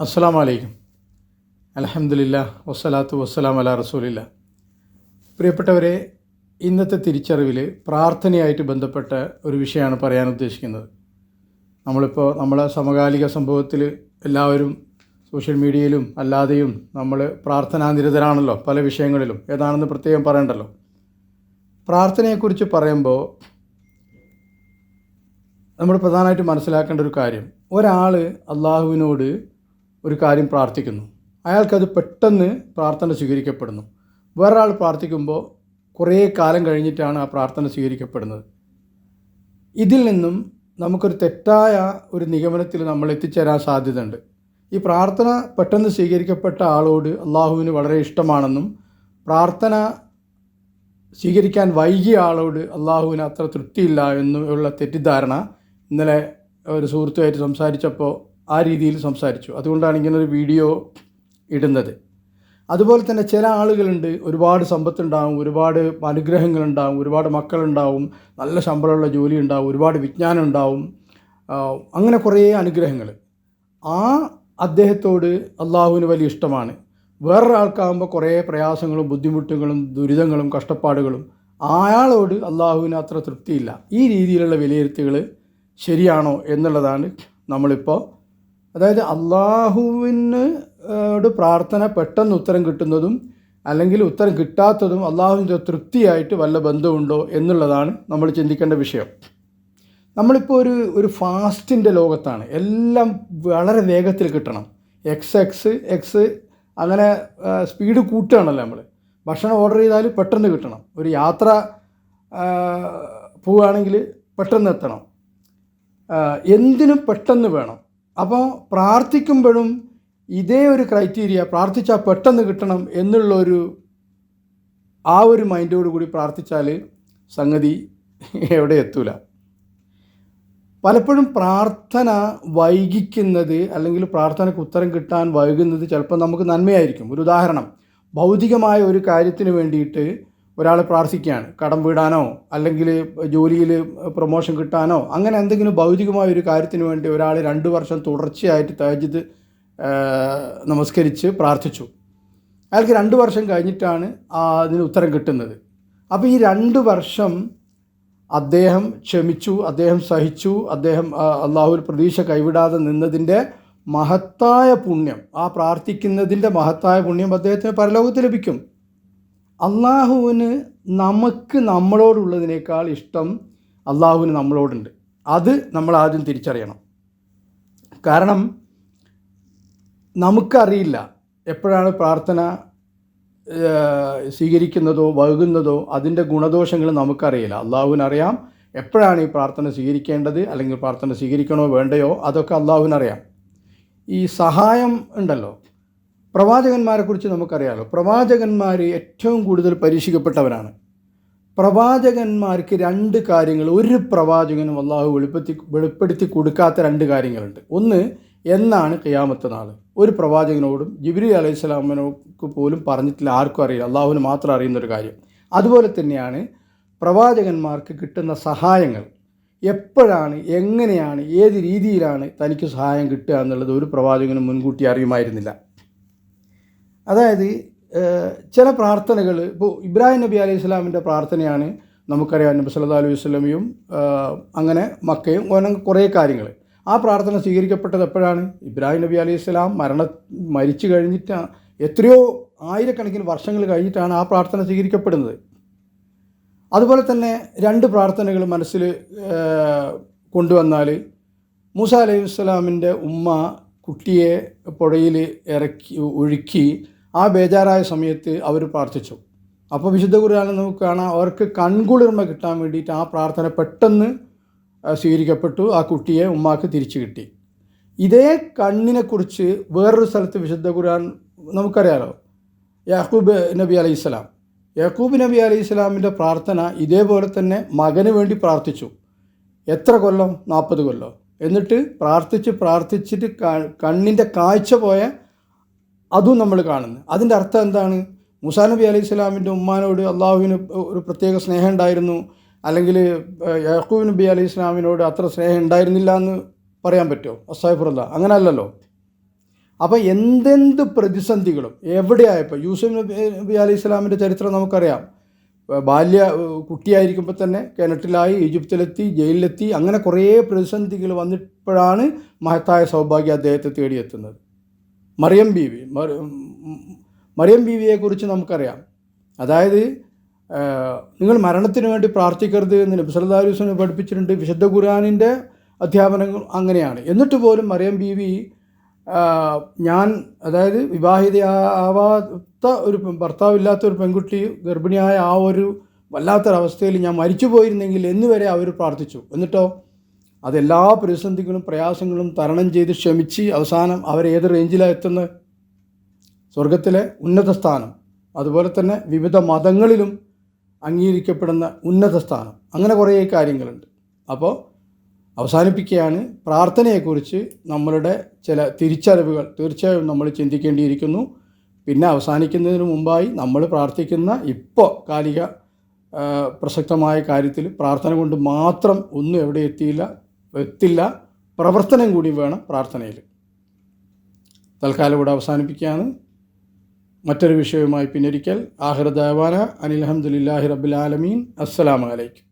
അസ്സാം വലൈക്കും അലഹമില്ല വസ്സലാത്തു വസ്സലാം അല റസൂലില്ല. പ്രിയപ്പെട്ടവരെ ഇന്നത്തെ തിരിച്ചറിവിൽ പ്രാർത്ഥനയായിട്ട് ബന്ധപ്പെട്ട ഒരു വിഷയമാണ് പറയാൻ ഉദ്ദേശിക്കുന്നത്. നമ്മളിപ്പോൾ നമ്മളെ സമകാലിക സംഭവത്തിൽ എല്ലാവരും സോഷ്യൽ മീഡിയയിലും അല്ലാതെയും നമ്മൾ പ്രാർത്ഥനാനിരതരാണല്ലോ പല വിഷയങ്ങളിലും. ഏതാണെന്ന് പ്രത്യേകം പറയണ്ടല്ലോ. പ്രാർത്ഥനയെക്കുറിച്ച് പറയുമ്പോൾ നമ്മൾ പ്രധാനമായിട്ട് മനസ്സിലാക്കേണ്ട ഒരു കാര്യം. ഒരാൾ അള്ളാഹുവിനോട് ഒരു കാര്യം പ്രാർത്ഥിക്കുന്നു. അയാൾക്കത് പെട്ടെന്ന് പ്രാർത്ഥന സ്വീകരിക്കപ്പെടുന്നു. വേറൊരാൾ പ്രാർത്ഥിക്കുമ്പോൾ കുറേ കാലം കഴിഞ്ഞിട്ടാണ് ആ പ്രാർത്ഥന സ്വീകരിക്കപ്പെടുന്നത്. ഇതിൽ നിന്നും നമുക്കൊരു തെറ്റായ ഒരു നിഗമനത്തിൽ നമ്മൾ എത്തിച്ചേരാൻ സാധ്യതയുണ്ട്. ഈ പ്രാർത്ഥന പെട്ടെന്ന് സ്വീകരിക്കപ്പെട്ട ആളോട് അള്ളാഹുവിന് വളരെ ഇഷ്ടമാണെന്നും പ്രാർത്ഥന സ്വീകരിക്കാൻ വൈകിയ ആളോട് അള്ളാഹുവിന് അത്ര തൃപ്തിയില്ല എന്നുള്ള തെറ്റിദ്ധാരണ ഇന്നലെ ഒരു സുഹൃത്തുമായിട്ട് സംസാരിച്ചപ്പോൾ ആ രീതിയിൽ സംസാരിച്ചു. അതുകൊണ്ടാണ് ഇങ്ങനൊരു വീഡിയോ ഇടുന്നത്. അതുപോലെ തന്നെ ചില ആളുകളുണ്ട് ഒരുപാട് സമ്പത്തുണ്ടാവും ഒരുപാട് അനുഗ്രഹങ്ങളുണ്ടാവും ഒരുപാട് മക്കളുണ്ടാവും നല്ല ശമ്പളമുള്ള ജോലി ഉണ്ടാവും ഒരുപാട് വിജ്ഞാനം ഉണ്ടാവും അങ്ങനെ കുറേ അനുഗ്രഹങ്ങൾ. ആ അദ്ദേഹത്തോട് അള്ളാഹുവിന് വലിയ ഇഷ്ടമാണ്. വേറൊരാൾക്കാകുമ്പോൾ കുറേ പ്രയാസങ്ങളും ബുദ്ധിമുട്ടുകളും ദുരിതങ്ങളും കഷ്ടപ്പാടുകളും അയാളോട് അള്ളാഹുവിന് അത്ര തൃപ്തിയില്ല. ഈ രീതിയിലുള്ള വിലയിരുത്തുകൾ ശരിയാണോ എന്നുള്ളതാണ് നമ്മളിപ്പോൾ അതായത് അള്ളാഹുവിന് പ്രാർത്ഥന പെട്ടെന്ന് ഉത്തരം കിട്ടുന്നതും അല്ലെങ്കിൽ ഉത്തരം കിട്ടാത്തതും അള്ളാഹുവിന്റെ തൃപ്തിയായിട്ട് വല്ല ബന്ധമുണ്ടോ എന്നുള്ളതാണ് നമ്മൾ ചിന്തിക്കേണ്ട വിഷയം. നമ്മളിപ്പോൾ ഒരു ഒരു ഫാസ്റ്റിന്റെ ലോകത്താണ്. എല്ലാം വളരെ വേഗത്തിൽ കിട്ടണം. എക്സ് എക്സ് എക്സ് അങ്ങനെ സ്പീഡ് കൂട്ടുകയാണല്ലോ നമ്മൾ. ഭക്ഷണം ഓർഡർ ചെയ്താൽ പെട്ടെന്ന് കിട്ടണം. ഒരു യാത്ര പോവുകയാണെങ്കിൽ പെട്ടെന്ന് എത്തണം. എന്തിനും പെട്ടെന്ന് വേണം. അപ്പോൾ പ്രാർത്ഥിക്കുമ്പോഴും ഇതേ ഒരു ക്രൈറ്റീരിയ പ്രാർത്ഥിച്ചാൽ പെട്ടെന്ന് കിട്ടണം എന്നുള്ളൊരു ആ ഒരു മൈൻഡോട് കൂടി പ്രാർത്ഥിച്ചാൽ സംഗതി എവിടെ എത്തൂല. പലപ്പോഴും പ്രാർത്ഥന വൈകിക്കുന്നത് അല്ലെങ്കിൽ പ്രാർത്ഥനയ്ക്ക് ഉത്തരം കിട്ടാൻ വൈകുന്നത് ചിലപ്പോൾ നമുക്ക് നന്മയായിരിക്കും. ഒരു ഉദാഹരണം ഭൗതികമായ ഒരു കാര്യത്തിന് വേണ്ടിയിട്ട് ഒരാൾ പ്രാർത്ഥിക്കുകയാണ്. കടം വീടാനോ അല്ലെങ്കിൽ ജോലിയിൽ പ്രൊമോഷൻ കിട്ടാനോ അങ്ങനെ എന്തെങ്കിലും ഭൗതികമായ ഒരു കാര്യത്തിന് വേണ്ടി ഒരാൾ രണ്ട് വർഷം തുടർച്ചയായിട്ട് തഹജിദ് നമസ്കരിച്ച് പ്രാർത്ഥിച്ചു. അയാൾക്ക് രണ്ട് വർഷം കഴിഞ്ഞിട്ടാണ് അതിന് ഉത്തരം കിട്ടുന്നത്. അപ്പോൾ ഈ രണ്ട് വർഷം അദ്ദേഹം ക്ഷമിച്ചു അദ്ദേഹം സഹിച്ചു അദ്ദേഹം അള്ളാഹുവിൽ പ്രതീക്ഷ കൈവിടാതെ നിന്നതിന്റെ മഹത്തായ പുണ്യം ആ പ്രാർത്ഥിക്കുന്നതിന്റെ മഹത്തായ പുണ്യം അദ്ദേഹത്തിന് പരലോകത്ത് ലഭിക്കും. അള്ളാഹുവിന് നമുക്ക് നമ്മളോടുള്ളതിനേക്കാൾ ഇഷ്ടം അള്ളാഹുവിന് നമ്മളോടുണ്ട്. അത് നമ്മൾ ആദ്യം തിരിച്ചറിയണം. കാരണം നമുക്കറിയില്ല എപ്പോഴാണ് പ്രാർത്ഥന സ്വീകരിക്കുന്നതോ വൈകുന്നതോ അതിന്റെ ഗുണദോഷങ്ങൾ നമുക്കറിയില്ല. അള്ളാഹുവിനറിയാം എപ്പോഴാണ് ഈ പ്രാർത്ഥന സ്വീകരിക്കേണ്ടത് അല്ലെങ്കിൽ പ്രാർത്ഥന സ്വീകരിക്കണോ വേണ്ടയോ അതൊക്കെ അള്ളാഹുവിനറിയാം. ഈ സഹായം ഉണ്ടല്ലോ. പ്രവാചകന്മാരെക്കുറിച്ച് നമുക്കറിയാമല്ലോ പ്രവാചകന്മാർ ഏറ്റവും കൂടുതൽ പരീക്ഷിക്കപ്പെട്ടവരാണ്. പ്രവാചകന്മാർക്ക് രണ്ട് കാര്യങ്ങൾ ഒരു പ്രവാചകനും അള്ളാഹു വെളിപ്പെടുത്തി വെളിപ്പെടുത്തി കൊടുക്കാത്ത രണ്ട് കാര്യങ്ങളുണ്ട്. ഒന്ന് എന്നാണ് ഖിയാമത്ത് നാൾ ഒരു പ്രവാചകനോടും ജിബ്രി അലൈഹി സ്വലാമിനോക്ക് പോലും പറഞ്ഞിട്ടില്ല ആർക്കും അറിയില്ല. അള്ളാഹുവിന് മാത്രം അറിയുന്ന ഒരു കാര്യം. അതുപോലെ തന്നെയാണ് പ്രവാചകന്മാർക്ക് കിട്ടുന്ന സഹായങ്ങൾ. എപ്പോഴാണ് എങ്ങനെയാണ് ഏത് രീതിയിലാണ് തനിക്ക് സഹായം കിട്ടുക എന്നുള്ളത് ഒരു പ്രവാചകനും മുൻകൂട്ടി അറിയുമായിരുന്നില്ല. അതായത് ചില പ്രാർത്ഥനകൾ ഇപ്പോൾ ഇബ്രാഹിം നബി അലൈഹി സ്വലാമിന്റെ പ്രാർത്ഥനയാണ് നമുക്കറിയാം നബി സല്ലാ അലൈഹി വസല്ലമയും അങ്ങനെ മക്കയും അങ്ങനെ കുറേ കാര്യങ്ങൾ ആ പ്രാർത്ഥന സ്വീകരിക്കപ്പെട്ടത് എപ്പോഴാണ്? ഇബ്രാഹിം നബി അലൈഹി സ്വലാം മരണ മരിച്ചു കഴിഞ്ഞിട്ട് എത്രയോ ആയിരക്കണക്കിന് വർഷങ്ങൾ കഴിഞ്ഞിട്ടാണ് ആ പ്രാർത്ഥന സ്വീകരിക്കപ്പെടുന്നത്. അതുപോലെ തന്നെ രണ്ട് പ്രാർത്ഥനകൾ മനസ്സിൽ കൊണ്ടുവന്നാൽ മൂസ അലൈഹി സ്വലാമിന്റെ ഉമ്മ കുട്ടിയെ പുഴയിൽ ഇറക്കി ഒഴുക്കി ആ ബേജാറായ സമയത്ത് അവർ പ്രാർത്ഥിച്ചു. അപ്പോൾ വിശുദ്ധ ഖുർആാനിൽ നമുക്ക് കാണാം അവർക്ക് കൺകുളിർമ കിട്ടാൻ വേണ്ടിയിട്ട് ആ പ്രാർത്ഥന പെട്ടെന്ന് സ്വീകരിക്കപ്പെട്ടു. ആ കുട്ടിയെ ഉമ്മാക്ക് തിരിച്ചു കിട്ടി. ഇതേ കണ്ണിനെക്കുറിച്ച് വേറൊരു സ്ഥലത്ത് വിശുദ്ധ ഖുർആൻ നമുക്കറിയാലോ. യാക്കൂബ് നബി അലൈഹി സ്വലാം. യാക്കൂബ് നബി അലൈഹി സ്വലാമിന്റെ പ്രാർത്ഥന ഇതേപോലെ തന്നെ മകന് വേണ്ടി പ്രാർത്ഥിച്ചു. എത്ര കൊല്ലം? നാൽപ്പത് കൊല്ലം. എന്നിട്ട് പ്രാർത്ഥിച്ച് പ്രാർത്ഥിച്ചിട്ട് കണ്ണിന്റെ കാഴ്ച പോയ അതും നമ്മൾ കാണുന്നു. അതിന്റെ അർത്ഥം എന്താണ്? മുസാ നബി അലൈഹി സ്വലാമിന്റെ ഉമ്മാനോട് അള്ളാഹുവിന് ഒരു പ്രത്യേക സ്നേഹം ഉണ്ടായിരുന്നു. അല്ലെങ്കിൽ യാക്കൂബ് നബി അലൈഹി സ്വലാമിനോട് അത്ര സ്നേഹം ഉണ്ടായിരുന്നില്ല എന്ന് പറയാൻ പറ്റുമോ? അസാഹിഫുറല്ല അങ്ങനെ അല്ലല്ലോ അപ്പോൾ എന്തെന്ത് പ്രതിസന്ധികളും എവിടെയായപ്പോൾ? യൂസുഫ് നബി അലൈഹി ഇസ്ലാമിന്റെ ചരിത്രം നമുക്കറിയാം. ബാല്യ കുട്ടിയായിരിക്കുമ്പോൾ തന്നെ കിണറ്റിലായി ഈജിപ്തിലെത്തി ജയിലിലെത്തി അങ്ങനെ കുറേ പ്രതിസന്ധികൾ വന്നപ്പോഴാണ് മഹത്തായ സൗഭാഗ്യം അദ്ദേഹത്തെ തേടിയെത്തുന്നത്. മറിയം ബീവി മറി- മറിയം ബീവിയെക്കുറിച്ച് നമുക്കറിയാം. അതായത് നിങ്ങൾ മരണത്തിന് വേണ്ടി പ്രാർത്ഥിക്കരുത് എന്ന് നബി അലൈഹി വസല്ലം പഠിപ്പിച്ചിട്ടുണ്ട്. വിശുദ്ധ ഖുർആാനിന്റെ അധ്യാപനങ്ങൾ അങ്ങനെയാണ്. എന്നിട്ട് പോലും മറിയം ബീവി ഞാൻ അതായത് വിവാഹിതയാവാത്ത ഒരു ഭർത്താവില്ലാത്ത ഒരു പെൺകുട്ടി ഗർഭിണിയായ ആ ഒരു വല്ലാത്തൊരവസ്ഥയിൽ ഞാൻ മരിച്ചു പോയിരുന്നെങ്കിൽ എന്നുവരെ അവർ പ്രാർത്ഥിച്ചു. എന്നിട്ടോ? അതെല്ലാ പ്രതിസന്ധികളും പ്രയാസങ്ങളും തരണം ചെയ്ത് ക്ഷമിച്ച് അവസാനം അവരേത് റേഞ്ചിലാണ് എത്തുന്നത് സ്വർഗത്തിലെ ഉന്നത സ്ഥാനം. അതുപോലെ തന്നെ വിവിധ മതങ്ങളിലും അംഗീകരിക്കപ്പെടുന്ന ഉന്നത സ്ഥാനം. അങ്ങനെ കുറേ കാര്യങ്ങളുണ്ട്. അപ്പോൾ അവസാനിപ്പിക്കുകയാണ്. പ്രാർത്ഥനയെക്കുറിച്ച് നമ്മളുടെ ചില തിരിച്ചറിവുകൾ തീർച്ചയായും നമ്മൾ ചിന്തിക്കേണ്ടിയിരിക്കുന്നു. പിന്നെ അവസാനിക്കുന്നതിന് മുമ്പായി നമ്മൾ പ്രാർത്ഥിക്കുന്ന ഇപ്പോൾ കാലിക പ്രസക്തമായ കാര്യത്തിൽ പ്രാർത്ഥന കൊണ്ട് മാത്രം ഒന്നും എവിടെ എത്തിയില്ല. എത്തില്ല. പ്രവർത്തനം കൂടി വേണം പ്രാർത്ഥനയിൽ. തൽക്കാലം ഇവിടെ അവസാനിപ്പിക്കുകയാണ്. മറ്റൊരു വിഷയവുമായി പിന്നൊരിക്കൽ. ആഹിർ ദേവാന അനിൽഹമുല്ലാഹി റബ്ബുലാലമീൻ അസ്സലാമലൈക്കും